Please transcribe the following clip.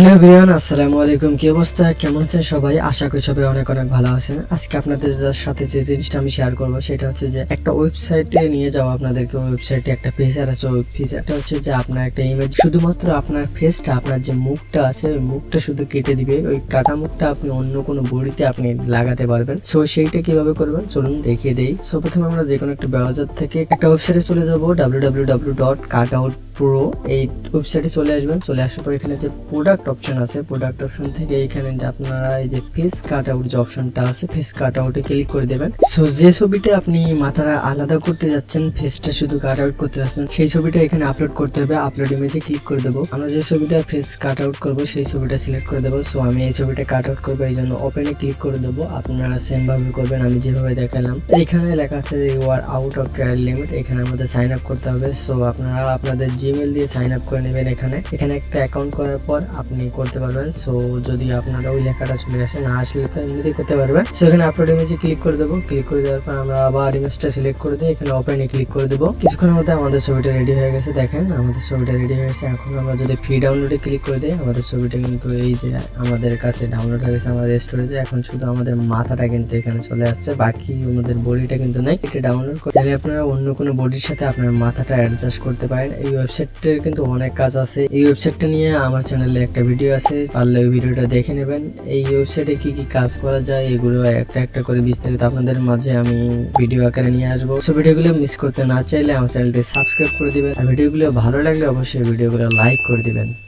Hello বিরিয়ান আসসালামু আলাইকুম। কি অবস্থা? কেমন আছেন সবাই? আশা করি সবাই অনেক অনেক ভালো আছেন। আজকে আপনাদের সাথে যে জিনিসটা আমি শেয়ার করব, সেটা হচ্ছে যে একটা ওয়েবসাইটে নিয়ে যাওয়া আপনাদেরকে। ওয়েবসাইটে একটা ফিচার আছে, ওই ফিচারটা হচ্ছে যে আপনার একটা ইমেজ শুধুমাত্র আপনার ফেসটা আপনার যে মুখটা আছে, ওই মুখটা শুধু কেটে দিবে। ওই কাটা মুখটা আপনি অন্য কোনো বডিতে আপনি লাগাতে পারবেন। সো সেইটা কীভাবে করবেন? চলুন দেখিয়ে দেই। সো প্রথমে আমরা যে কোনো একটা ব্রাউজার থেকে একটা ওয়েবসাইটে চলে যাব W W W dot cut out pro এই ওয়েবসাইটে চলে আসবেন, চলে আসার পর এখানে যে প্রোডাক্ট অপশন আছে প্রোডাক্ট অপশন থেকে এখানে যে আপনারা এই যে ফেস কাট আউট যে অপশনটা আছে ফেস কাট আউটে ক্লিক করে দেবেন। সো যে ছবিটা আপনি মাথাটা আলাদা করতে যাচ্ছেন ফেসটা শুধু কাট আউট করতে যাচ্ছেন, সেই ছবিটা এখানে আপলোড করতে হবে আপলোড ইমেজে ক্লিক করে দেবো। আমরা যে ছবিটা ফেস কাট আউট করব, সেই ছবিটা সিলেক্ট করে দেবো। সো আমি এই ছবিটা কাট আউট করব, এই জন্য ওপেনে ক্লিক করে দেবো। আপনারা সেম ভাবে করবেন, আমি যেভাবে দেখালাম। এখানে লেখা আছে you are out of trial limit এখানে আমাদের সাইন আপ করতে হবে। সো আপনারা আপনাদের জিমেল দিয়ে সাইন আপ করে নেবেন এখানে। এখানে একটা অ্যাকাউন্ট করার পর আপনি করতে পারবেন। সো যদি আপনারা ওই লেখাটা চলে আসে, না আসলে তো এমনিতেই করতে পারবেন। সো এখানে আপলোড ইমেজে ক্লিক করে দেবো। ক্লিক করে দেওয়ার পর আমরা আবার ইমেজটা সিলেক্ট করে দিই এখানে ওপেনে ক্লিক করে দেবো। কিছুক্ষণের মধ্যে আমাদের ছবিটা রেডি হয়ে গেছে, দেখেন। আমাদের ছবিটা রেডি হয়ে গেছে। এখন আমরা যদি ফ্রি ডাউনলোডে ক্লিক করে দিই, আমাদের ছবিটা কিন্তু এই যে আমাদের কাছে ডাউনলোড হয়ে গেছে আমাদের স্টোরেজে এখন শুধু আমাদের মাথাটা কিন্তু এখানে চলে আসছে। বাকি আমাদের বডিটা কিন্তু নেই। এটা ডাউনলোড করে আপনারা অন্য কোনো বডির সাথে আপনার মাথাটা অ্যাডজাস্ট করতে পারেন। এই ওয়েবসাইটটার কিন্তু অনেক কাজ আছে। এই ওয়েবসাইটটা নিয়ে আমার চ্যানেলে একটা ভিডিও আছে, পারলে ওই ভিডিওটা দেখে নেবেন। এই ওয়েবসাইটে কি কি কাজ করা যায়, এগুলো একটা একটা করে বিস্তারিত আপনাদের মাঝে আমি ভিডিও আকারে নিয়ে আসব। সো ভিডিওগুলো মিস করতে না চাইলে আমার চ্যানেলটি সাবস্ক্রাইব করে দিবেন। আর ভিডিওগুলো ভালো লাগলে অবশ্যই ভিডিওগুলো লাইক করে দিবেন।